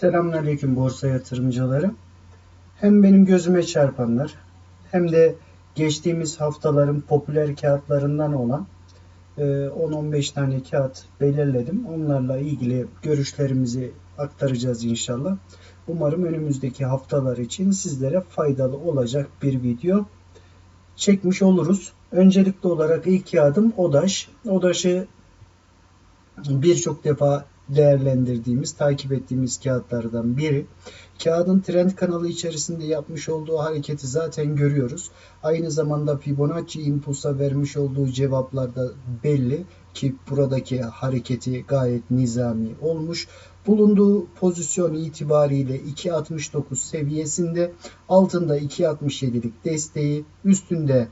Selamünaleyküm borsa yatırımcıları. Hem benim gözüme çarpanlar hem de geçtiğimiz haftaların popüler kağıtlarından olan e, 10-15 tane kağıt belirledim. Onlarla ilgili görüşlerimizi aktaracağız inşallah. Umarım önümüzdeki haftalar için sizlere faydalı olacak bir video çekmiş oluruz. Öncelikli olarak ilk kağıdım ODAŞ. ODAŞ'ı birçok defa değerlendirdiğimiz, takip ettiğimiz kağıtlardan biri. Kağıdın trend kanalı içerisinde yapmış olduğu hareketi zaten görüyoruz. Aynı zamanda Fibonacci impulsa vermiş olduğu cevaplarda belli ki buradaki hareketi gayet nizami olmuş. Bulunduğu pozisyon itibariyle 2.69 seviyesinde altında 2.67'lik desteği üstünde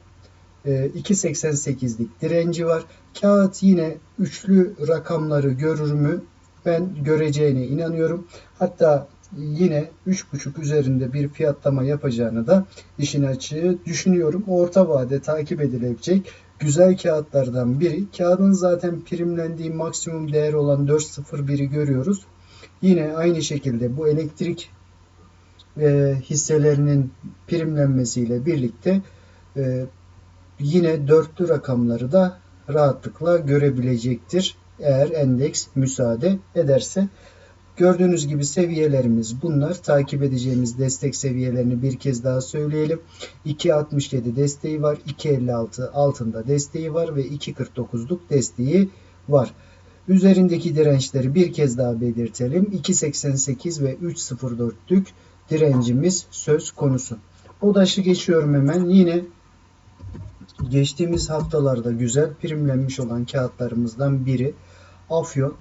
2.88'lik direnci var. Kağıt yine üçlü rakamları görür mü? Ben göreceğine inanıyorum. Hatta yine 3.5 üzerinde bir fiyatlama yapacağını da işin açığı düşünüyorum. Orta vade takip edilecek güzel kağıtlardan biri. Kağıdın zaten primlendiği maksimum değer olan 4.01'i görüyoruz. Yine aynı şekilde bu elektrik e, hisselerinin primlenmesiyle birlikte e, yine dörtlü rakamları da rahatlıkla görebilecektir. Eğer endeks müsaade ederse. Gördüğünüz gibi seviyelerimiz bunlar. Takip edeceğimiz destek seviyelerini bir kez daha söyleyelim. 2.67 desteği var. 2.56 altında desteği var ve 2.49'luk desteği var. Üzerindeki dirençleri bir kez daha belirtelim. 2.88 ve 3.04'lük direncimiz söz konusu. Odaşı geçiyorum hemen. Yine geçtiğimiz haftalarda güzel primlenmiş olan kağıtlarımızdan biri Afyon.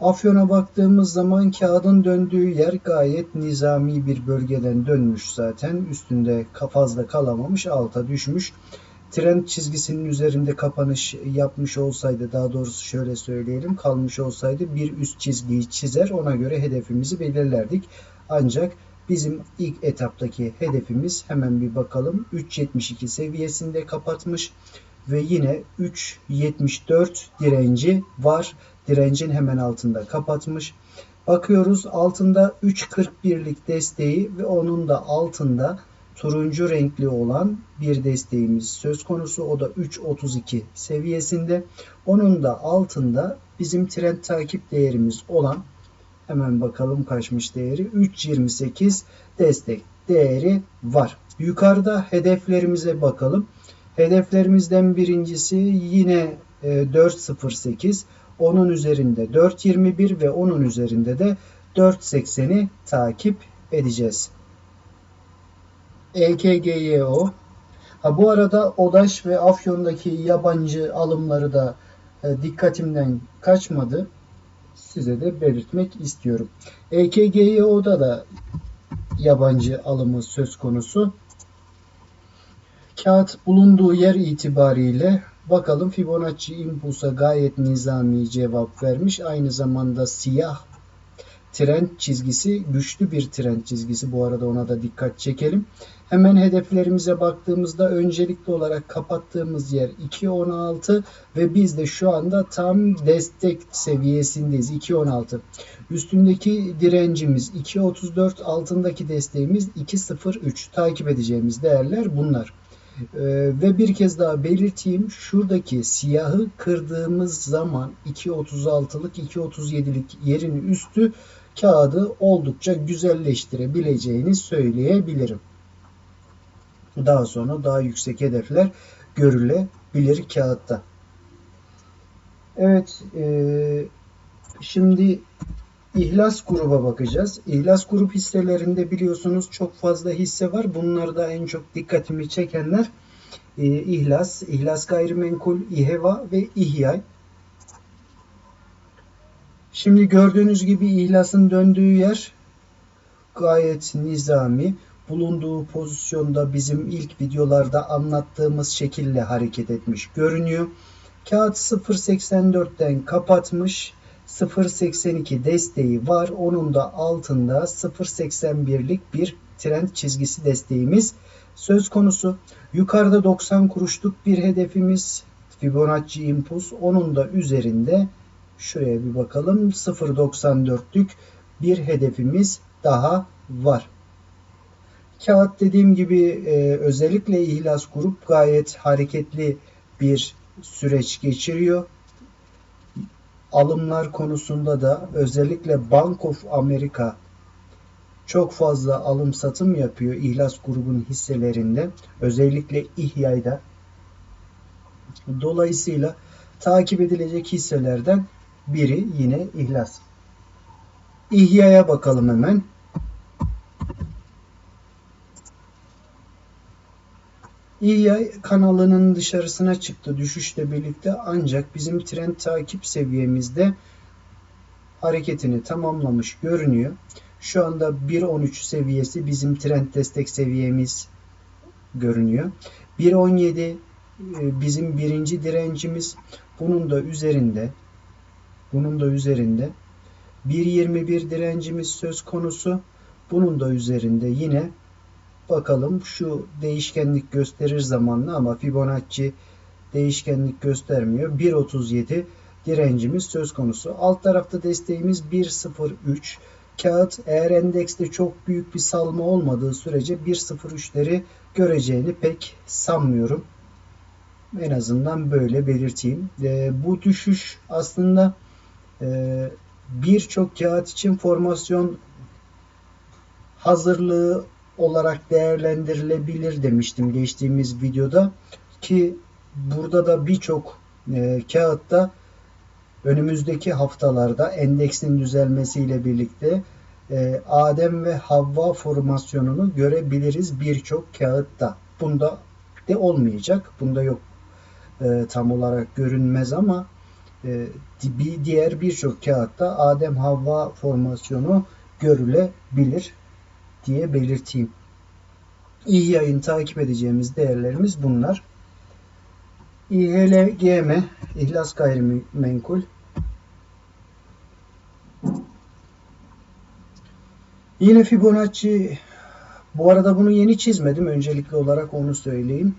Afyon'a baktığımız zaman kağıdın döndüğü yer gayet nizami bir bölgeden dönmüş zaten. Üstünde fazla kalamamış, alta düşmüş. Trend çizgisinin üzerinde kapanış yapmış olsaydı, daha doğrusu şöyle söyleyelim, kalmış olsaydı bir üst çizgiyi çizer, ona göre hedefimizi belirlerdik. Ancak Bizim ilk etaptaki hedefimiz hemen bir bakalım 3.72 seviyesinde kapatmış ve yine 3.74 direnci var. Direncin hemen altında kapatmış. Bakıyoruz altında 3.41'lik desteği ve onun da altında turuncu renkli olan bir desteğimiz söz konusu. O da 3.32 seviyesinde. Onun da altında bizim trend takip değerimiz olan Hemen bakalım kaçmış değeri. 3.28 destek değeri var. Yukarıda hedeflerimize bakalım. Hedeflerimizden birincisi yine 4.08. E, onun üzerinde 4.21 ve onun üzerinde de 4.80'i takip edeceğiz. EKGYO Ha, bu arada ODAŞ ve Afyon'daki yabancı alımları da e, dikkatimden kaçmadı size de belirtmek istiyorum. EKGYO'da da yabancı alımı söz konusu. Kağıt bulunduğu yer itibariyle bakalım Fibonacci impulsa gayet nizami cevap vermiş. Aynı zamanda siyah trend çizgisi güçlü bir trend çizgisi. Bu arada ona da dikkat çekelim. Hemen hedeflerimize baktığımızda öncelikli olarak kapattığımız yer 2.16 ve biz de şu anda tam destek seviyesindeyiz 2.16. Üstündeki direncimiz 2.34 altındaki desteğimiz 2.03 takip edeceğimiz değerler bunlar. Ee, ve bir kez daha belirteyim şuradaki siyahı kırdığımız zaman 2.36'lık 2.37'lik yerin üstü kağıdı oldukça güzelleştirebileceğini söyleyebilirim. Daha sonra daha yüksek hedefler görülebilir kağıtta. Evet, e, şimdi İhlas gruba bakacağız. İhlas grup hisselerinde biliyorsunuz çok fazla hisse var. Bunlarda en çok dikkatimi çekenler e, İhlas, İhlas Gayrimenkul, İHEVA ve İHYAY. Şimdi gördüğünüz gibi İhlas'ın döndüğü yer gayet nizami bulunduğu pozisyonda bizim ilk videolarda anlattığımız şekilde hareket etmiş görünüyor. Kağıt 0.84'ten kapatmış. 0.82 desteği var. Onun da altında 0.81'lik bir trend çizgisi desteğimiz söz konusu. Yukarıda 90 kuruşluk bir hedefimiz Fibonacci impuls. Onun da üzerinde şuraya bir bakalım 0.94'lük bir hedefimiz daha var. Kağıt dediğim gibi e, özellikle İhlas Grup gayet hareketli bir süreç geçiriyor. Alımlar konusunda da özellikle Bank of America çok fazla alım satım yapıyor İhlas grubun hisselerinde. Özellikle İHYA'da. Dolayısıyla takip edilecek hisselerden biri yine İhlas. İHYA'ya bakalım hemen. İHYA kanalının dışarısına çıktı düşüşle birlikte ancak bizim trend takip seviyemizde hareketini tamamlamış görünüyor. Şu anda 1.13 seviyesi bizim trend destek seviyemiz görünüyor. 1.17 e, bizim birinci direncimiz. Bunun da üzerinde bunun da üzerinde 1.21 direncimiz söz konusu. Bunun da üzerinde yine bakalım şu değişkenlik gösterir zamanla ama Fibonacci değişkenlik göstermiyor. 1.37 direncimiz söz konusu. Alt tarafta desteğimiz 1.03 kağıt eğer endekste çok büyük bir salma olmadığı sürece 1.03'leri göreceğini pek sanmıyorum. En azından böyle belirteyim. E, bu düşüş aslında birçok kağıt için formasyon hazırlığı olarak değerlendirilebilir demiştim geçtiğimiz videoda ki burada da birçok e, kağıtta önümüzdeki haftalarda endeksin düzelmesiyle birlikte e, Adem ve Havva formasyonunu görebiliriz birçok kağıtta. Bunda de olmayacak. Bunda yok e, tam olarak görünmez ama bir diğer birçok kağıtta Adem Havva formasyonu görülebilir diye belirteyim. İyi yayın takip edeceğimiz değerlerimiz bunlar. İHLGM İhlas Gayrimenkul Yine Fibonacci bu arada bunu yeni çizmedim. Öncelikli olarak onu söyleyeyim.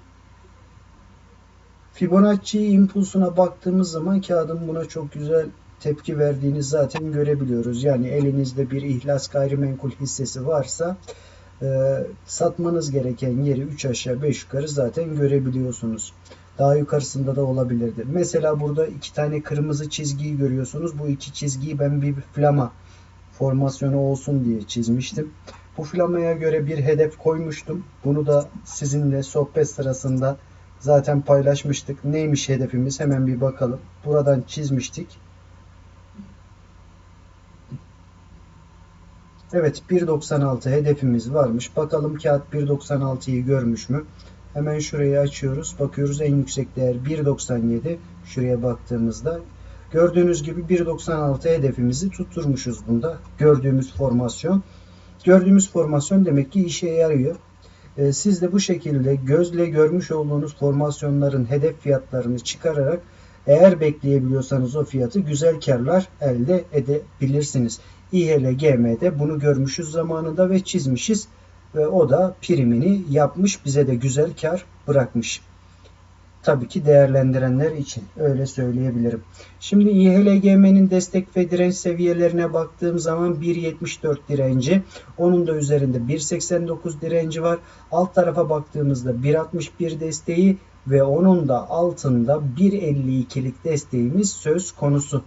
Fibonacci impulsuna baktığımız zaman kağıdın buna çok güzel tepki verdiğini zaten görebiliyoruz. Yani elinizde bir ihlas gayrimenkul hissesi varsa e, satmanız gereken yeri 3 aşağı 5 yukarı zaten görebiliyorsunuz. Daha yukarısında da olabilirdi. Mesela burada iki tane kırmızı çizgiyi görüyorsunuz. Bu iki çizgiyi ben bir flama formasyonu olsun diye çizmiştim. Bu flamaya göre bir hedef koymuştum. Bunu da sizinle sohbet sırasında zaten paylaşmıştık. Neymiş hedefimiz? Hemen bir bakalım. Buradan çizmiştik. Evet 1.96 hedefimiz varmış. Bakalım kağıt 1.96'yı görmüş mü? Hemen şurayı açıyoruz. Bakıyoruz en yüksek değer 1.97. Şuraya baktığımızda gördüğünüz gibi 1.96 hedefimizi tutturmuşuz bunda. Gördüğümüz formasyon. Gördüğümüz formasyon demek ki işe yarıyor. Ee, siz de bu şekilde gözle görmüş olduğunuz formasyonların hedef fiyatlarını çıkararak eğer bekleyebiliyorsanız o fiyatı güzel karlar elde edebilirsiniz. İHLGM'de bunu görmüşüz zamanında ve çizmişiz ve o da primini yapmış bize de güzel kar bırakmış. Tabii ki değerlendirenler için öyle söyleyebilirim. Şimdi İHLGM'nin destek ve direnç seviyelerine baktığım zaman 1.74 direnci, onun da üzerinde 1.89 direnci var. Alt tarafa baktığımızda 1.61 desteği ve onun da altında 1.52'lik desteğimiz söz konusu.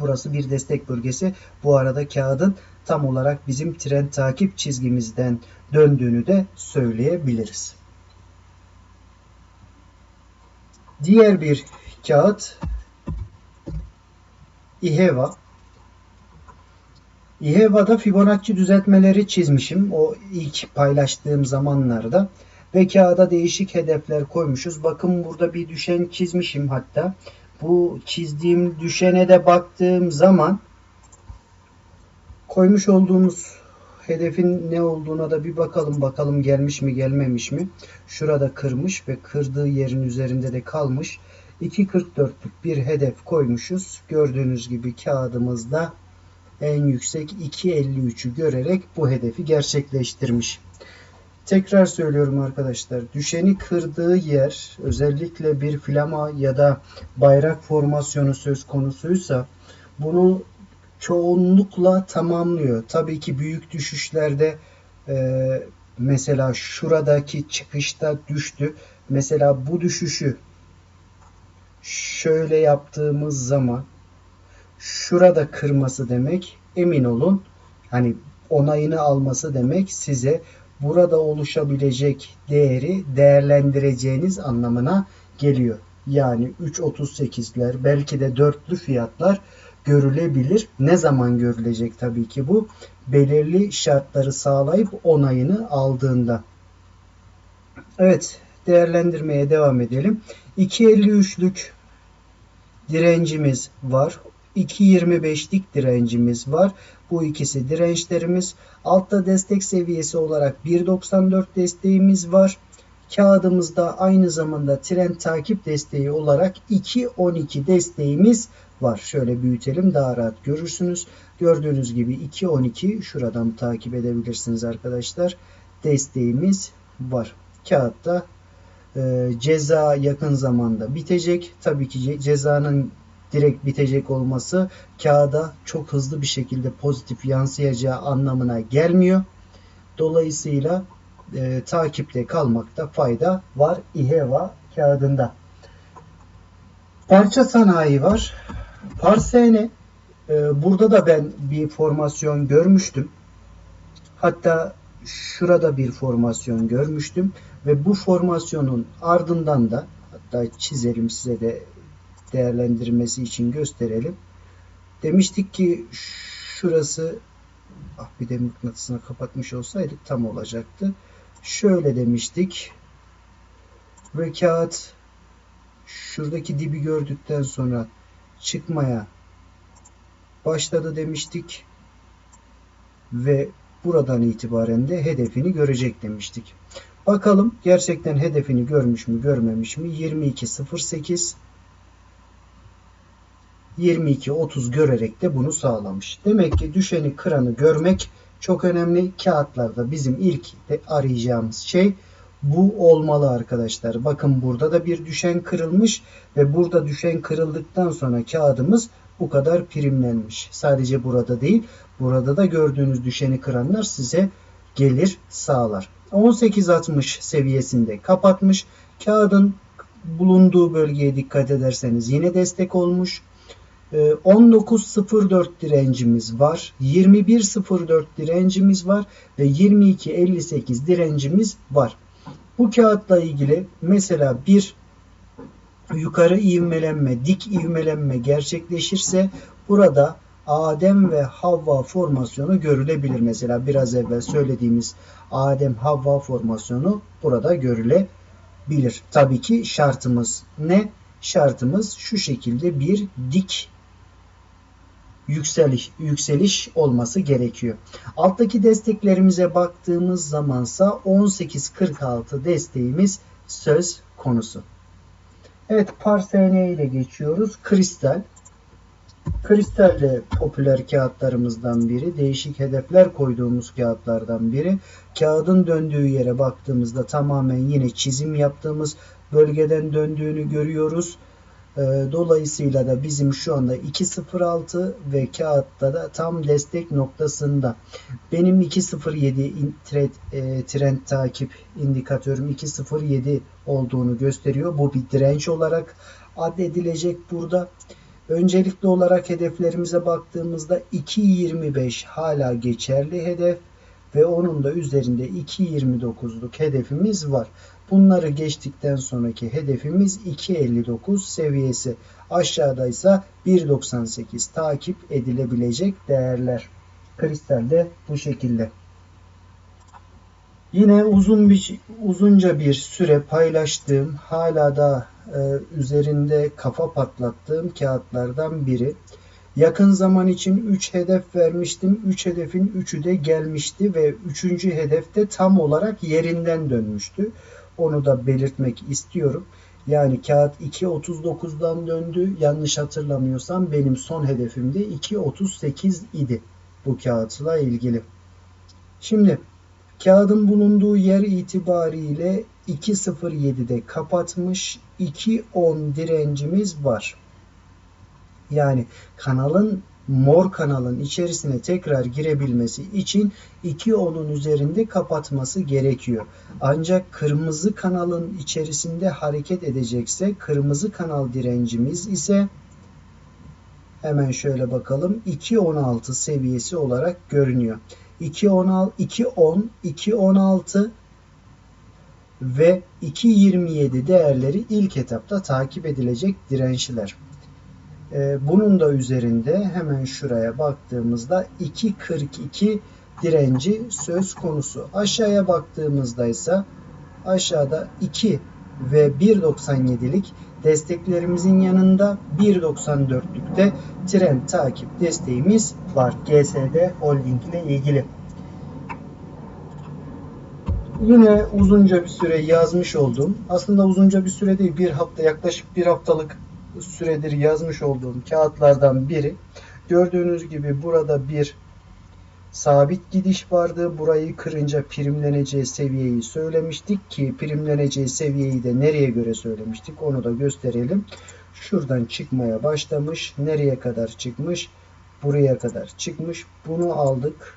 Burası bir destek bölgesi. Bu arada kağıdın tam olarak bizim trend takip çizgimizden döndüğünü de söyleyebiliriz. Diğer bir kağıt İHEVA. İHEVA'da Fibonacci düzeltmeleri çizmişim. O ilk paylaştığım zamanlarda. Ve kağıda değişik hedefler koymuşuz. Bakın burada bir düşen çizmişim hatta. Bu çizdiğim düşene de baktığım zaman koymuş olduğumuz hedefin ne olduğuna da bir bakalım. Bakalım gelmiş mi gelmemiş mi. Şurada kırmış ve kırdığı yerin üzerinde de kalmış. 2.44'lük bir hedef koymuşuz. Gördüğünüz gibi kağıdımızda en yüksek 2.53'ü görerek bu hedefi gerçekleştirmiş. Tekrar söylüyorum arkadaşlar. Düşeni kırdığı yer özellikle bir flama ya da bayrak formasyonu söz konusuysa bunu çoğunlukla tamamlıyor. Tabii ki büyük düşüşlerde e, mesela şuradaki çıkışta düştü. Mesela bu düşüşü şöyle yaptığımız zaman şurada kırması demek emin olun hani onayını alması demek size burada oluşabilecek değeri değerlendireceğiniz anlamına geliyor. Yani 3.38'ler belki de dörtlü fiyatlar görülebilir. Ne zaman görülecek tabii ki bu? Belirli şartları sağlayıp onayını aldığında. Evet değerlendirmeye devam edelim. 2.53'lük direncimiz var. 2.25'lik direncimiz var. Bu ikisi dirençlerimiz. Altta destek seviyesi olarak 1.94 desteğimiz var. Kağıdımızda aynı zamanda trend takip desteği olarak 2.12 desteğimiz var. Şöyle büyütelim daha rahat görürsünüz. Gördüğünüz gibi 2.12 şuradan takip edebilirsiniz arkadaşlar. Desteğimiz var. Kağıtta e, ceza yakın zamanda bitecek. Tabii ki cezanın direkt bitecek olması kağıda çok hızlı bir şekilde pozitif yansıyacağı anlamına gelmiyor. Dolayısıyla e, takipte kalmakta fayda var İHEVA kağıdında. Parça sanayi var. Parsene e, burada da ben bir formasyon görmüştüm. Hatta şurada bir formasyon görmüştüm ve bu formasyonun ardından da hatta çizelim size de değerlendirmesi için gösterelim. Demiştik ki şurası ah bir de mıknatısını kapatmış olsaydık tam olacaktı. Şöyle demiştik. Ve kağıt şuradaki dibi gördükten sonra çıkmaya başladı demiştik. Ve buradan itibaren de hedefini görecek demiştik. Bakalım gerçekten hedefini görmüş mü görmemiş mi? 22.08 22-30 görerek de bunu sağlamış. Demek ki düşeni kıranı görmek çok önemli. Kağıtlarda bizim ilk de arayacağımız şey bu olmalı arkadaşlar. Bakın burada da bir düşen kırılmış ve burada düşen kırıldıktan sonra kağıdımız bu kadar primlenmiş. Sadece burada değil, burada da gördüğünüz düşeni kıranlar size gelir sağlar. 18.60 seviyesinde kapatmış. Kağıdın bulunduğu bölgeye dikkat ederseniz yine destek olmuş. 19.04 ee, direncimiz var. 21.04 direncimiz var ve 22.58 direncimiz var. Bu kağıtla ilgili mesela bir yukarı ivmelenme, dik ivmelenme gerçekleşirse burada Adem ve Havva formasyonu görülebilir. Mesela biraz evvel söylediğimiz Adem Havva formasyonu burada görülebilir. Tabii ki şartımız ne? Şartımız şu şekilde bir dik yükseliş, yükseliş olması gerekiyor. Alttaki desteklerimize baktığımız zamansa 18.46 desteğimiz söz konusu. Evet Parsene ile geçiyoruz. Kristal. Kristal de popüler kağıtlarımızdan biri. Değişik hedefler koyduğumuz kağıtlardan biri. Kağıdın döndüğü yere baktığımızda tamamen yine çizim yaptığımız bölgeden döndüğünü görüyoruz. Ee, dolayısıyla da bizim şu anda 2.06 ve kağıtta da tam destek noktasında. Benim 2.07 trend, e, trend takip indikatörüm 2.07 olduğunu gösteriyor. Bu bir direnç olarak addedilecek burada. Öncelikli olarak hedeflerimize baktığımızda 2.25 hala geçerli hedef ve onun da üzerinde 2.29'luk hedefimiz var. Bunları geçtikten sonraki hedefimiz 2.59 seviyesi. Aşağıda ise 1.98 takip edilebilecek değerler. Kristalde bu şekilde. Yine uzun bir uzunca bir süre paylaştığım, hala da e, üzerinde kafa patlattığım kağıtlardan biri. Yakın zaman için 3 hedef vermiştim. 3 hedefin 3'ü de gelmişti ve 3. hedefte tam olarak yerinden dönmüştü. Onu da belirtmek istiyorum. Yani kağıt 2.39'dan döndü. Yanlış hatırlamıyorsam benim son hedefim de 2.38 idi bu kağıtla ilgili. Şimdi kağıdın bulunduğu yer itibariyle 2.07'de kapatmış 2.10 direncimiz var. Yani kanalın mor kanalın içerisine tekrar girebilmesi için 2.10'un üzerinde kapatması gerekiyor. Ancak kırmızı kanalın içerisinde hareket edecekse kırmızı kanal direncimiz ise hemen şöyle bakalım 2.16 seviyesi olarak görünüyor. 2.16 2.10 2.16 ve 2.27 değerleri ilk etapta takip edilecek dirençler. Ee, bunun da üzerinde hemen şuraya baktığımızda 2.42 direnci söz konusu. Aşağıya baktığımızda ise aşağıda 2 ve 1.97'lik desteklerimizin yanında 1.94'lükte trend takip desteğimiz var. GSD Holding ile ilgili. Yine uzunca bir süre yazmış olduğum, aslında uzunca bir süre değil, bir hafta yaklaşık bir haftalık süredir yazmış olduğum kağıtlardan biri. Gördüğünüz gibi burada bir sabit gidiş vardı. Burayı kırınca primleneceği seviyeyi söylemiştik ki primleneceği seviyeyi de nereye göre söylemiştik onu da gösterelim. Şuradan çıkmaya başlamış. Nereye kadar çıkmış? Buraya kadar çıkmış. Bunu aldık.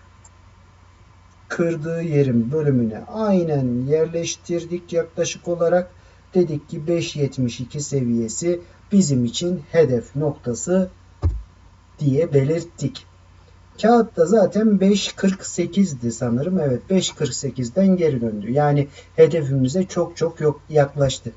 Kırdığı yerin bölümüne aynen yerleştirdik yaklaşık olarak. Dedik ki 5.72 seviyesi bizim için hedef noktası diye belirttik. Kağıtta zaten 5.48'di sanırım. Evet 5.48'den geri döndü. Yani hedefimize çok çok yok yaklaştı.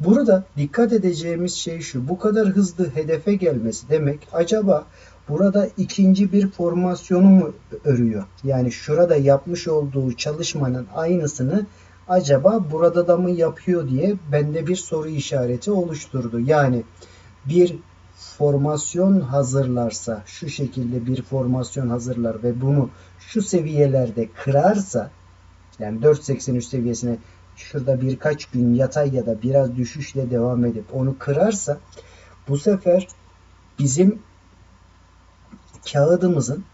Burada dikkat edeceğimiz şey şu. Bu kadar hızlı hedefe gelmesi demek acaba burada ikinci bir formasyonu mu örüyor? Yani şurada yapmış olduğu çalışmanın aynısını acaba burada da mı yapıyor diye bende bir soru işareti oluşturdu. Yani bir formasyon hazırlarsa, şu şekilde bir formasyon hazırlar ve bunu şu seviyelerde kırarsa, yani 4.83 seviyesine şurada birkaç gün yatay ya da biraz düşüşle devam edip onu kırarsa, bu sefer bizim kağıdımızın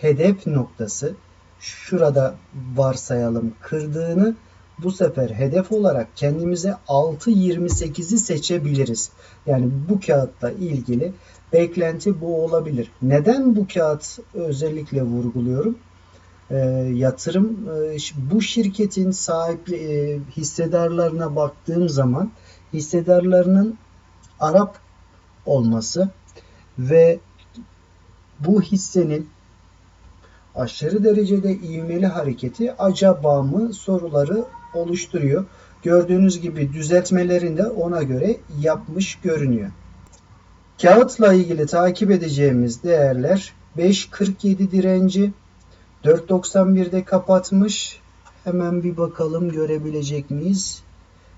hedef noktası şurada varsayalım kırdığını bu sefer hedef olarak kendimize 6.28'i seçebiliriz. Yani bu kağıtla ilgili beklenti bu olabilir. Neden bu kağıt özellikle vurguluyorum? E, yatırım e, bu şirketin sahipli e, hissedarlarına baktığım zaman hissedarlarının Arap olması ve bu hissenin aşırı derecede ivmeli hareketi acaba mı soruları oluşturuyor. Gördüğünüz gibi düzeltmelerini de ona göre yapmış görünüyor. Kağıtla ilgili takip edeceğimiz değerler 5.47 direnci 4.91'de kapatmış. Hemen bir bakalım görebilecek miyiz?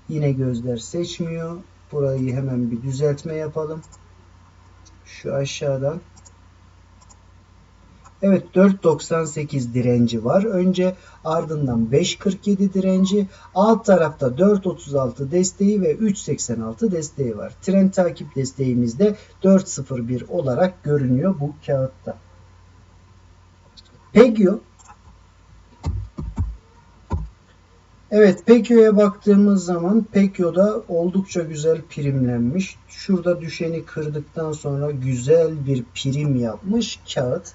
Yine gözler seçmiyor. Burayı hemen bir düzeltme yapalım. Şu aşağıdan Evet 4.98 direnci var. Önce ardından 5.47 direnci. Alt tarafta 4.36 desteği ve 3.86 desteği var. Trend takip desteğimiz de 4.01 olarak görünüyor bu kağıtta. Pegio Evet Pekio'ya baktığımız zaman Pekio'da oldukça güzel primlenmiş. Şurada düşeni kırdıktan sonra güzel bir prim yapmış kağıt.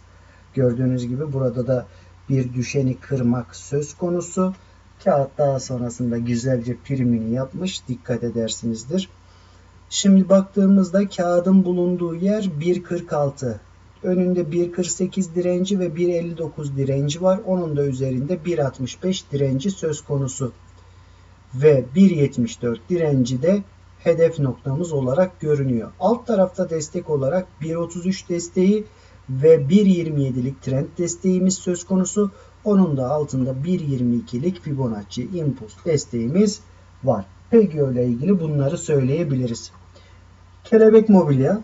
Gördüğünüz gibi burada da bir düşeni kırmak söz konusu. Kağıt daha sonrasında güzelce primini yapmış. Dikkat edersinizdir. Şimdi baktığımızda kağıdın bulunduğu yer 1.46. Önünde 1.48 direnci ve 1.59 direnci var. Onun da üzerinde 1.65 direnci söz konusu. Ve 1.74 direnci de hedef noktamız olarak görünüyor. Alt tarafta destek olarak 1.33 desteği ve 1.27'lik trend desteğimiz söz konusu. Onun da altında 1.22'lik Fibonacci impuls desteğimiz var. Pegio ile ilgili bunları söyleyebiliriz. Kelebek mobilya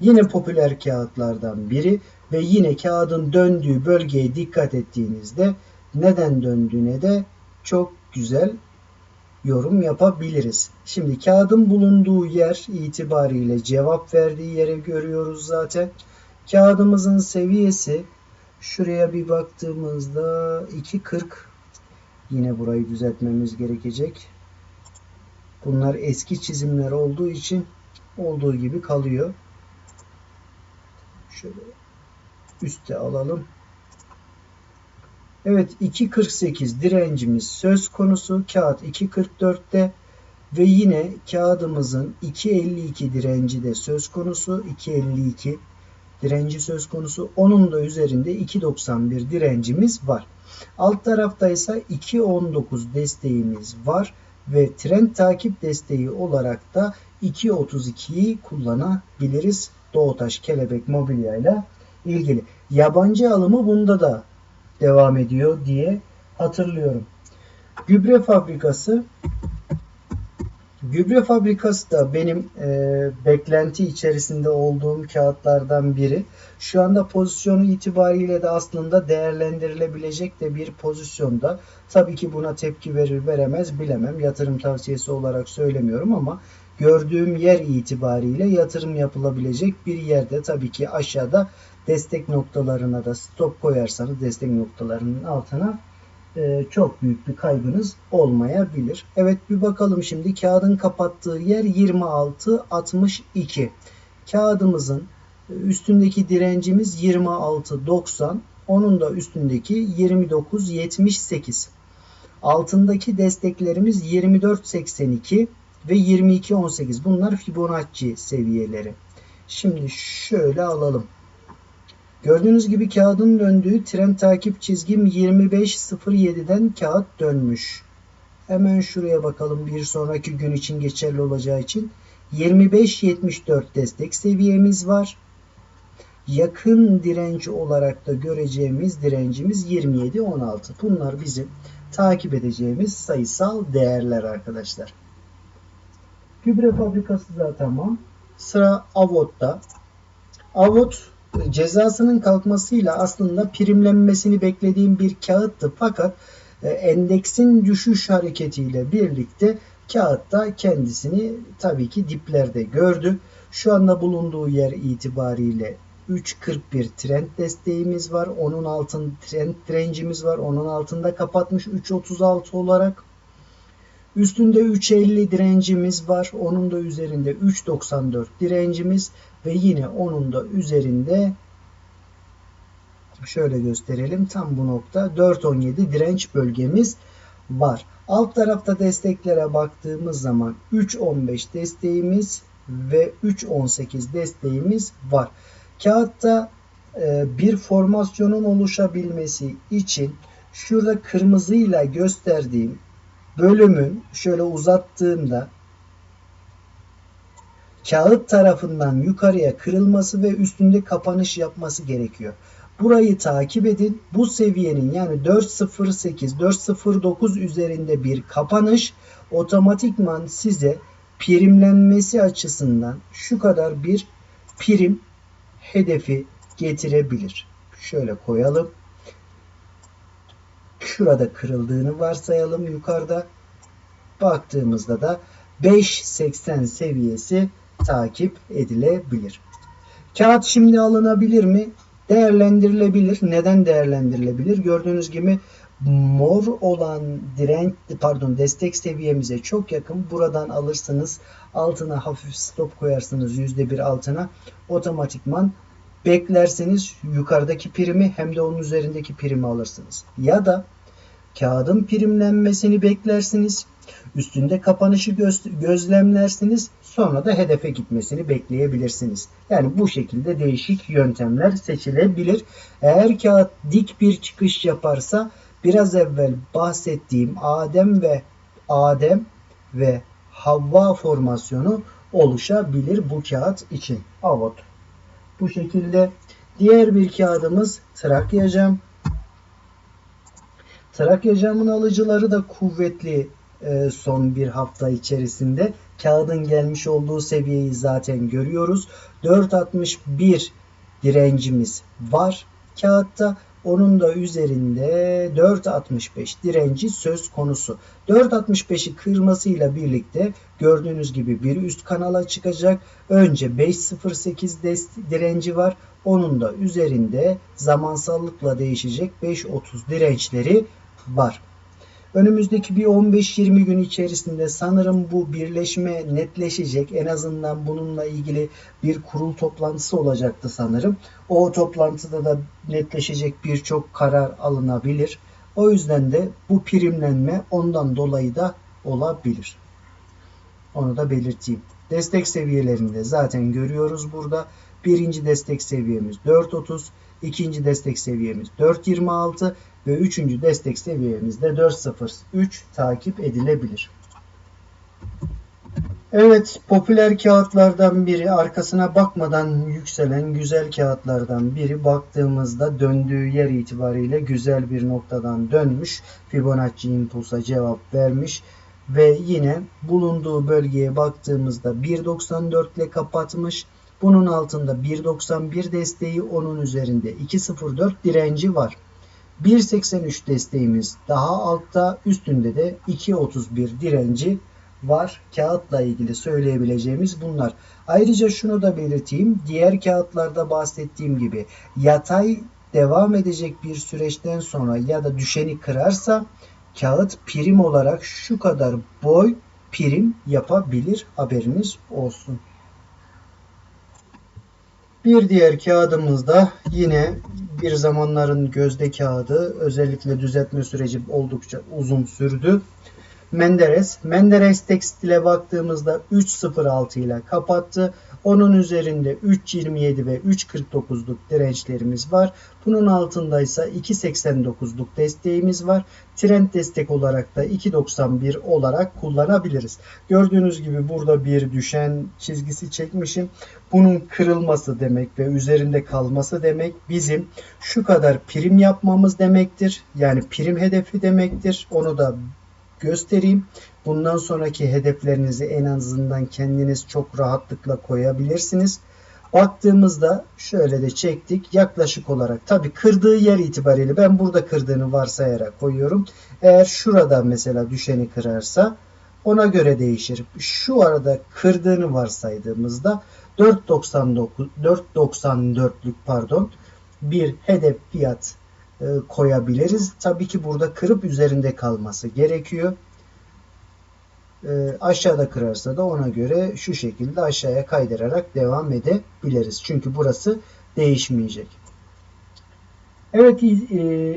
yine popüler kağıtlardan biri ve yine kağıdın döndüğü bölgeye dikkat ettiğinizde neden döndüğüne de çok güzel yorum yapabiliriz. Şimdi kağıdın bulunduğu yer itibariyle cevap verdiği yeri görüyoruz zaten. Kağıdımızın seviyesi şuraya bir baktığımızda 2.40 yine burayı düzeltmemiz gerekecek. Bunlar eski çizimler olduğu için olduğu gibi kalıyor. Şöyle üste alalım. Evet 2.48 direncimiz söz konusu. Kağıt 2.44'te ve yine kağıdımızın 2.52 direnci de söz konusu. 2.52 direnci söz konusu. Onun da üzerinde 2.91 direncimiz var. Alt tarafta ise 2.19 desteğimiz var ve trend takip desteği olarak da 2.32'yi kullanabiliriz. Doğutaş Kelebek Mobilya ile ilgili. Yabancı alımı bunda da devam ediyor diye hatırlıyorum. Gübre fabrikası Gübre fabrikası da benim e, beklenti içerisinde olduğum kağıtlardan biri. Şu anda pozisyonu itibariyle de aslında değerlendirilebilecek de bir pozisyonda. Tabii ki buna tepki verir veremez bilemem. Yatırım tavsiyesi olarak söylemiyorum ama gördüğüm yer itibariyle yatırım yapılabilecek bir yerde tabii ki aşağıda destek noktalarına da stop koyarsanız destek noktalarının altına e, çok büyük bir kaybınız olmayabilir. Evet bir bakalım şimdi kağıdın kapattığı yer 26.62. Kağıdımızın üstündeki direncimiz 26.90. Onun da üstündeki 29.78. Altındaki desteklerimiz 24.82 ve 22.18. Bunlar Fibonacci seviyeleri. Şimdi şöyle alalım. Gördüğünüz gibi kağıdın döndüğü trend takip çizgim 25.07'den kağıt dönmüş. Hemen şuraya bakalım bir sonraki gün için geçerli olacağı için. 25.74 destek seviyemiz var. Yakın direnç olarak da göreceğimiz direncimiz 27.16. Bunlar bizim takip edeceğimiz sayısal değerler arkadaşlar. Gübre fabrikası da tamam. Sıra Avot'ta. Avot cezasının kalkmasıyla aslında primlenmesini beklediğim bir kağıttı. Fakat e, endeksin düşüş hareketiyle birlikte kağıtta kendisini tabii ki diplerde gördü. Şu anda bulunduğu yer itibariyle 3.41 trend desteğimiz var. Onun altında trend direncimiz var. Onun altında kapatmış 3.36 olarak. Üstünde 3.50 direncimiz var. Onun da üzerinde 3.94 direncimiz ve yine onun da üzerinde şöyle gösterelim. Tam bu nokta 4.17 direnç bölgemiz var. Alt tarafta desteklere baktığımız zaman 3.15 desteğimiz ve 3.18 desteğimiz var. Kağıtta e, bir formasyonun oluşabilmesi için şurada kırmızıyla gösterdiğim bölümün şöyle uzattığımda kağıt tarafından yukarıya kırılması ve üstünde kapanış yapması gerekiyor. Burayı takip edin. Bu seviyenin yani 4.08 4.09 üzerinde bir kapanış otomatikman size primlenmesi açısından şu kadar bir prim hedefi getirebilir. Şöyle koyalım. Şurada kırıldığını varsayalım yukarıda. Baktığımızda da 5.80 seviyesi takip edilebilir. Kağıt şimdi alınabilir mi? Değerlendirilebilir. Neden değerlendirilebilir? Gördüğünüz gibi mor olan direnç pardon destek seviyemize çok yakın. Buradan alırsınız. Altına hafif stop koyarsınız %1 altına. Otomatikman beklerseniz yukarıdaki primi hem de onun üzerindeki primi alırsınız. Ya da kağıdın primlenmesini beklersiniz. Üstünde kapanışı göz, gözlemlersiniz. Sonra da hedefe gitmesini bekleyebilirsiniz. Yani bu şekilde değişik yöntemler seçilebilir. Eğer kağıt dik bir çıkış yaparsa biraz evvel bahsettiğim Adem ve Adem ve Havva formasyonu oluşabilir bu kağıt için. Avot. Bu şekilde diğer bir kağıdımız Trakya cam. Trakya camın alıcıları da kuvvetli e, son bir hafta içerisinde. Kağıdın gelmiş olduğu seviyeyi zaten görüyoruz. 4.61 direncimiz var kağıtta. Onun da üzerinde 4.65 direnci söz konusu. 4.65'i kırmasıyla birlikte gördüğünüz gibi bir üst kanala çıkacak. Önce 5.08 direnci var. Onun da üzerinde zamansallıkla değişecek 5.30 dirençleri var. Önümüzdeki bir 15-20 gün içerisinde sanırım bu birleşme netleşecek. En azından bununla ilgili bir kurul toplantısı olacaktı sanırım. O toplantıda da netleşecek birçok karar alınabilir. O yüzden de bu primlenme ondan dolayı da olabilir. Onu da belirteyim. Destek seviyelerinde zaten görüyoruz burada. Birinci destek seviyemiz 4.30, ikinci destek seviyemiz 4.26 ve üçüncü destek seviyemiz de 4.03 takip edilebilir. Evet, popüler kağıtlardan biri, arkasına bakmadan yükselen güzel kağıtlardan biri. Baktığımızda döndüğü yer itibariyle güzel bir noktadan dönmüş. Fibonacci impulsa cevap vermiş ve yine bulunduğu bölgeye baktığımızda 1.94 ile kapatmış. Bunun altında 1.91 desteği, onun üzerinde 2.04 direnci var. 1.83 desteğimiz daha altta, üstünde de 2.31 direnci var. Kağıtla ilgili söyleyebileceğimiz bunlar. Ayrıca şunu da belirteyim. Diğer kağıtlarda bahsettiğim gibi yatay devam edecek bir süreçten sonra ya da düşeni kırarsa kağıt prim olarak şu kadar boy prim yapabilir haberiniz olsun. Bir diğer kağıdımızda yine bir zamanların gözde kağıdı özellikle düzeltme süreci oldukça uzun sürdü. Menderes. Menderes tekstile baktığımızda 3.06 ile kapattı. Onun üzerinde 3.27 ve 3.49'luk dirençlerimiz var. Bunun altında ise 2.89'luk desteğimiz var. Trend destek olarak da 2.91 olarak kullanabiliriz. Gördüğünüz gibi burada bir düşen çizgisi çekmişim. Bunun kırılması demek ve üzerinde kalması demek bizim şu kadar prim yapmamız demektir. Yani prim hedefi demektir. Onu da göstereyim. Bundan sonraki hedeflerinizi en azından kendiniz çok rahatlıkla koyabilirsiniz. Baktığımızda şöyle de çektik. Yaklaşık olarak tabi kırdığı yer itibariyle ben burada kırdığını varsayarak koyuyorum. Eğer şurada mesela düşeni kırarsa ona göre değişir. Şu arada kırdığını varsaydığımızda 4.99 4.94'lük pardon bir hedef fiyat e, koyabiliriz. Tabii ki burada kırıp üzerinde kalması gerekiyor. E, aşağıda kırarsa da ona göre şu şekilde aşağıya kaydırarak devam edebiliriz. Çünkü burası değişmeyecek. Evet e,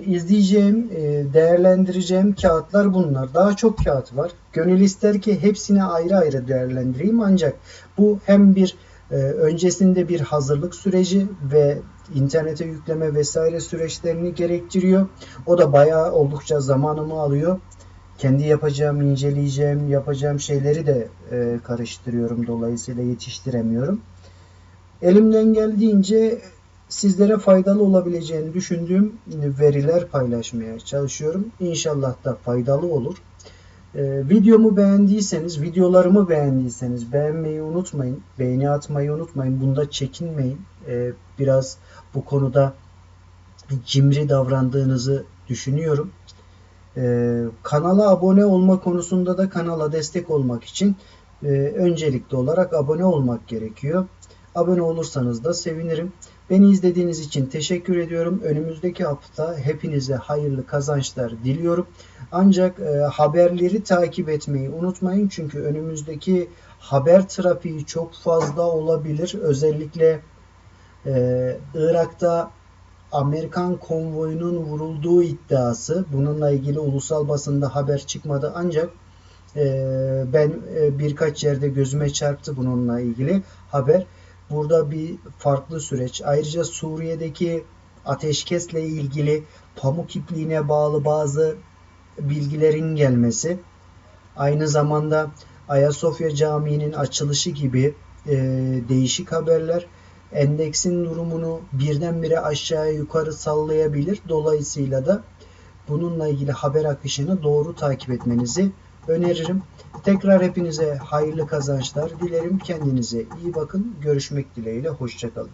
izleyeceğim, değerlendireceğim kağıtlar bunlar. Daha çok kağıt var. Gönül ister ki hepsini ayrı ayrı değerlendireyim ancak bu hem bir öncesinde bir hazırlık süreci ve internete yükleme vesaire süreçlerini gerektiriyor. O da bayağı oldukça zamanımı alıyor. Kendi yapacağım, inceleyeceğim, yapacağım şeyleri de e, karıştırıyorum. Dolayısıyla yetiştiremiyorum. Elimden geldiğince sizlere faydalı olabileceğini düşündüğüm veriler paylaşmaya çalışıyorum. İnşallah da faydalı olur. Ee, videomu beğendiyseniz, videolarımı beğendiyseniz beğenmeyi unutmayın. Beğeni atmayı unutmayın. Bunda çekinmeyin. Ee, biraz bu konuda cimri davrandığınızı düşünüyorum. Ee, kanala abone olma konusunda da kanala destek olmak için e, öncelikli olarak abone olmak gerekiyor. Abone olursanız da sevinirim. Beni izlediğiniz için teşekkür ediyorum. Önümüzdeki hafta hepinize hayırlı kazançlar diliyorum. Ancak e, haberleri takip etmeyi unutmayın. Çünkü önümüzdeki haber trafiği çok fazla olabilir. Özellikle e, Irak'ta Amerikan konvoyunun vurulduğu iddiası. Bununla ilgili ulusal basında haber çıkmadı ancak e, ben e, birkaç yerde gözüme çarptı bununla ilgili haber. Burada bir farklı süreç. Ayrıca Suriye'deki ateşkesle ilgili pamuk ipliğine bağlı bazı bilgilerin gelmesi. Aynı zamanda Ayasofya Camii'nin açılışı gibi e, değişik haberler endeksin durumunu birdenbire aşağıya yukarı sallayabilir. Dolayısıyla da bununla ilgili haber akışını doğru takip etmenizi öneririm. Tekrar hepinize hayırlı kazançlar dilerim. Kendinize iyi bakın. Görüşmek dileğiyle. Hoşçakalın.